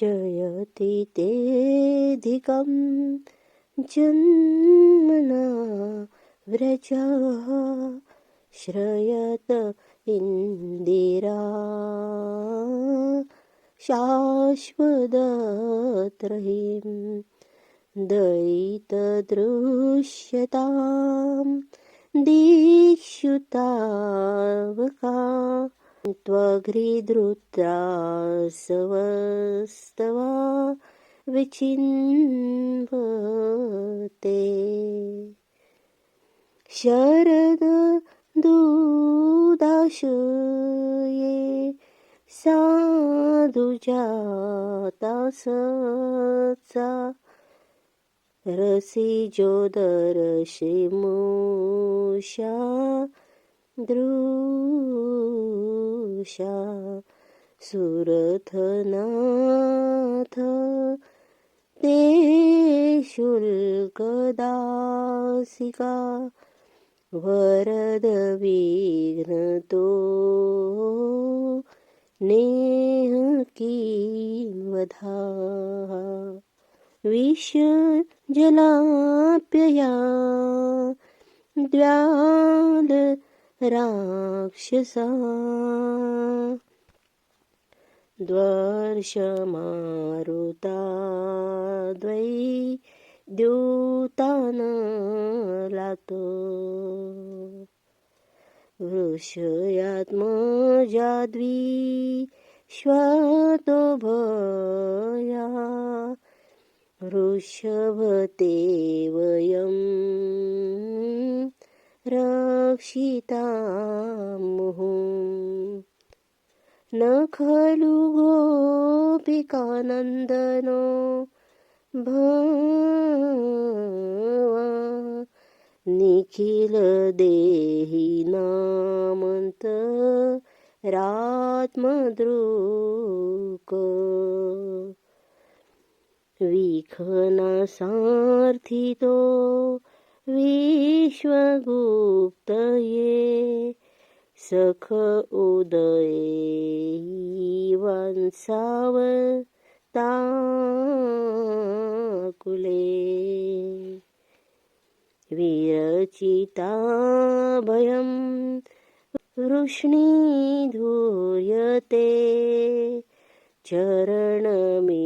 जयति तेऽधिकं जन्मना व्रजा श्रयत इन्दिरा शाश्वतत्रयीं दयितदृश्यतां दीक्षुतावका त्वघ्रिधृत्रासवस्तवा विचिन्वते। शरद दूदाशये साधुजाता सचा रसिजोदरशिमुषा दृशा सुरथनाथ ते शुल्कदासिका वरदविघ्नतो नेह किंवधा विषजलाप्यया द्व्याल राक्षसा. द्वर्षमारुता द्वै द्यूतानलातो वृषयात्मजाद्वी श्वतो भया. वृषभते वयं रक्षितामुहुः। न खलु गोपिकानन्दनो भवा निखिलदेहि नामन्त रात्मदृक विखनासार्थितो विश्वगुप्तये सख उदये विरचिता भयं वृष्णीधूयते चरणमियुषा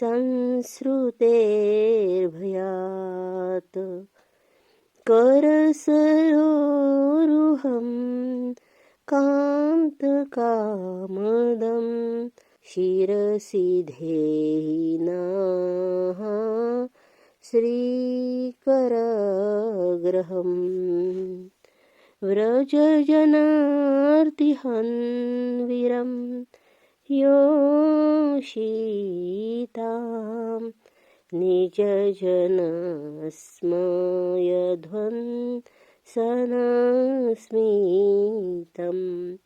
संसृतेर्भयात् करसरोरुहं कान्तकामदं शिरसि धेयिनाः श्रीकरग्रहम् व्रजजनार्तिहन्विरं योषिता निजजनस्मयध्वन् सनस्मितं।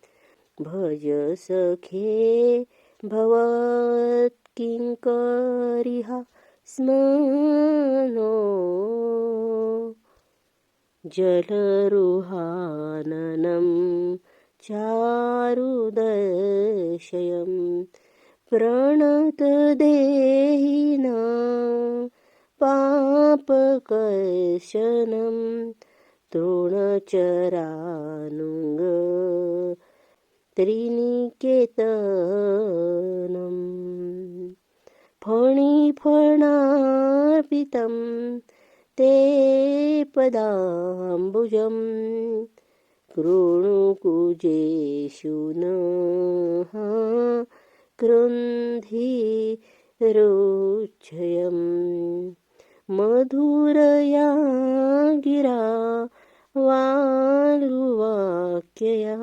भज सखे भवत्किङ्करिहा स्मनो। जलरुहाननं चारुदशयं प्रणतदेहिना पापकर्शनं तृणचरानुग त्रिनिकेतनम् फणिफणार्पितं ते पदाम्बुजं कृणुकुजेषु नः रोच्छयम् मधुरया गिरा वालुवाक्यया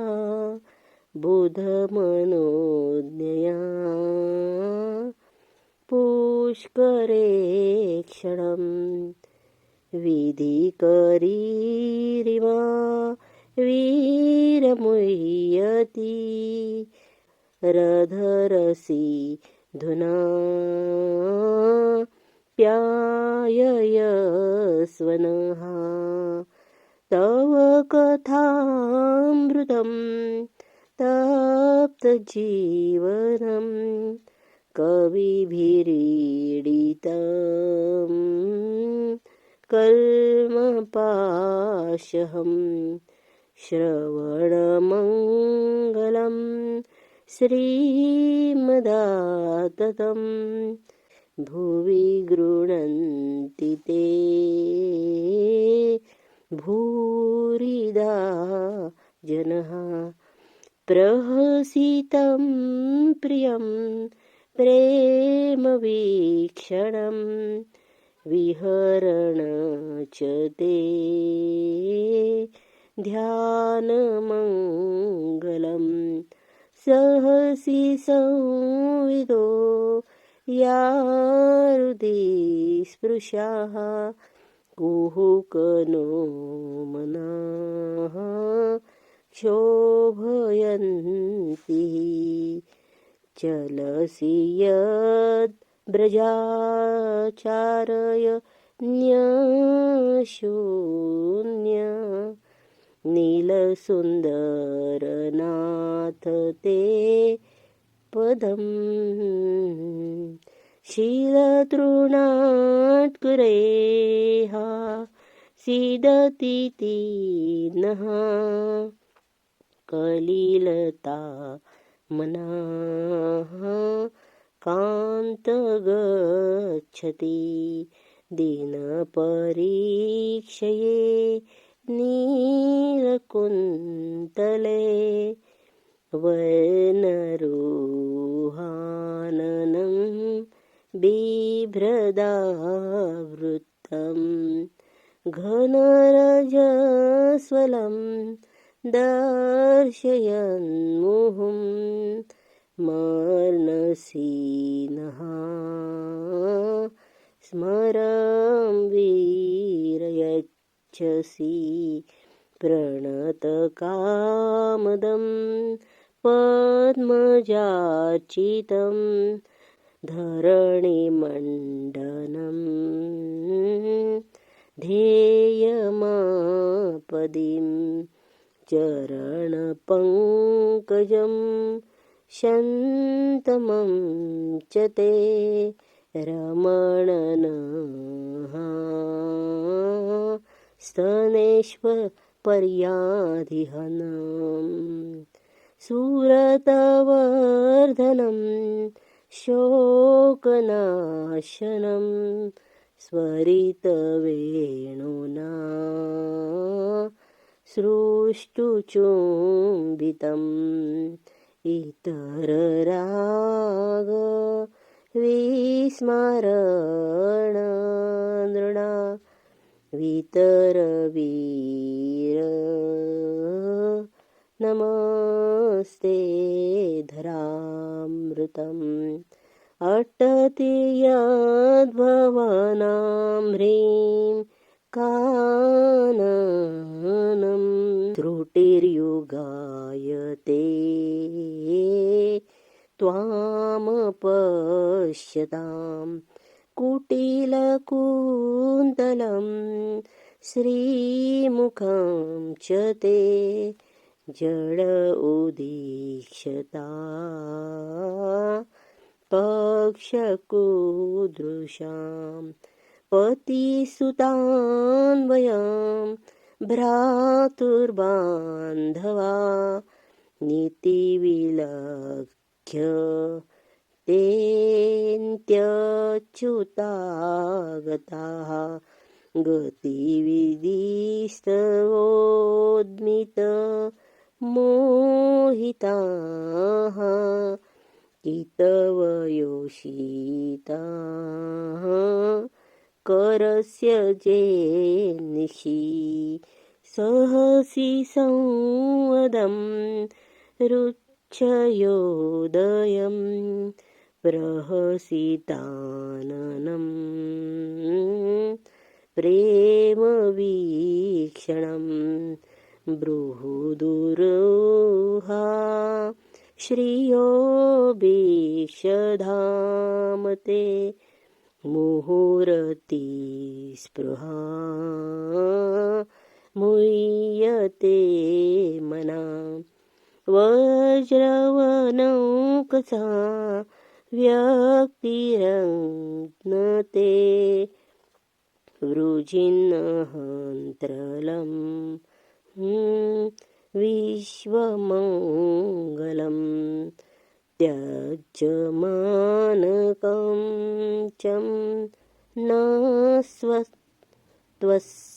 बुधमनोज्ञया। पुष्करे क्षणं विधिकरीरिवा वीरमुह्यति रधरसि धुना प्याययस्वनः तव कथामृतं तप्तजीवनं कविभिरीडितं कल्मपाशहम्। श्रवणमङ्गलं श्रीमदाततं भुवि गृह्णन्ति ते भूरिदा जनः प्रहसितं प्रियं प्रेमवीक्षणं विहरण च ते ध्यानमङ्गलं सहसि संविदो या हृदि स्पृशाः कुहुकनो मनाः। क्षोभयन्ति चलसि यद् न्या न्यशून्य। नीलसुन्दरनाथ ते पदं शीलतृणाट्कुरेहा सीदतीति नः कलिलता मनाः कान्तगच्छति दिनपरीक्षये। नीलकुन्तले वनरुहाननं बिभ्रदावृत्तं घनरजस्वलं दर्शयन्मुहुं मर्नसीनः स्मरं वीरयच्छसि प्रणतकामदं पद्मजार्चितं धरणिमण्डनं ध्येयमापदिं चरणपङ्कजं शन्तमं च ते रमणनः स्तनेष्वपर्याधिहनम् सुरतवर्धनं शोकनाशनं स्वरितवेणुना सृष्टुचुम्बितम् इतरराग विस्मरण नृणा वितरवीर। नमस्ते धरामृतम्। अटति यद्भवनां ह्रीं काननं त्रुटिर्युगायते त्वामपश्यताम्। कुटिलकुन्तलं श्रीमुखं च ते जड उदीक्षता. पक्षकुदृशां पतिसुतान्वयं भ्रातुर्बान्धवा नीतिविलक्ष्य तेऽन्त्यच्युतागताः गतिविधिस्तवोद्मित मोहिताः कितवयोषिताः करस्य जेनिषि सहसि संवदं रुच्छयोदयम् प्रहसिताननं प्रेमवीक्षणं बृहुदुरुहा। श्रियो भीषधामते मुहुरति स्पृहा मुह्यते मना। वज्रवनौकसा व्यक्तिरज्ञते वृजिन्नहन्त्रलं विश्वमङ्गलं त्यजमानकं चं न स्वस्पृहात्मना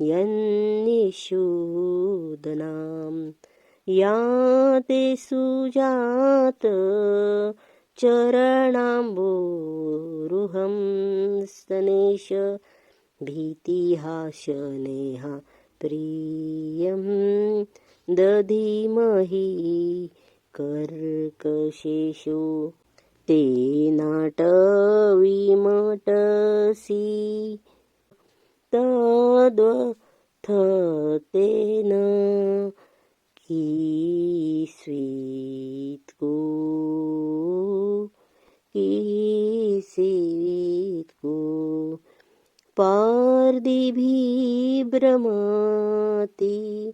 यन् यन्निषूदनां या ते सुजात चरणाम्बोरुहं स्तनेश भीतिहाशनेहा प्रियं दधीमहि कर्कशेषु। ते नाटविमटसि। तद्वथतेन किस्वित्कु किसीत्कु पार्दिभिभ्रमति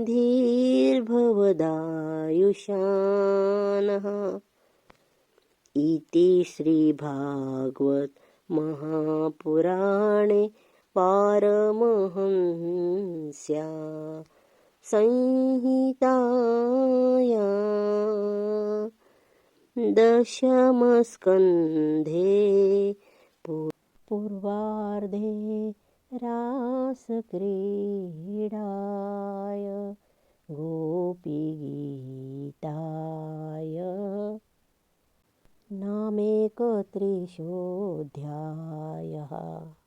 धीर्भवदायुषानः। इति श्रीभागवत महापुराणे पारमहंस्या संहिताया। दशमस्कन्धे पूर्वार्धे रासक्रीडाय गोपीगीताय। नामेकत्रिशोऽध्यायः।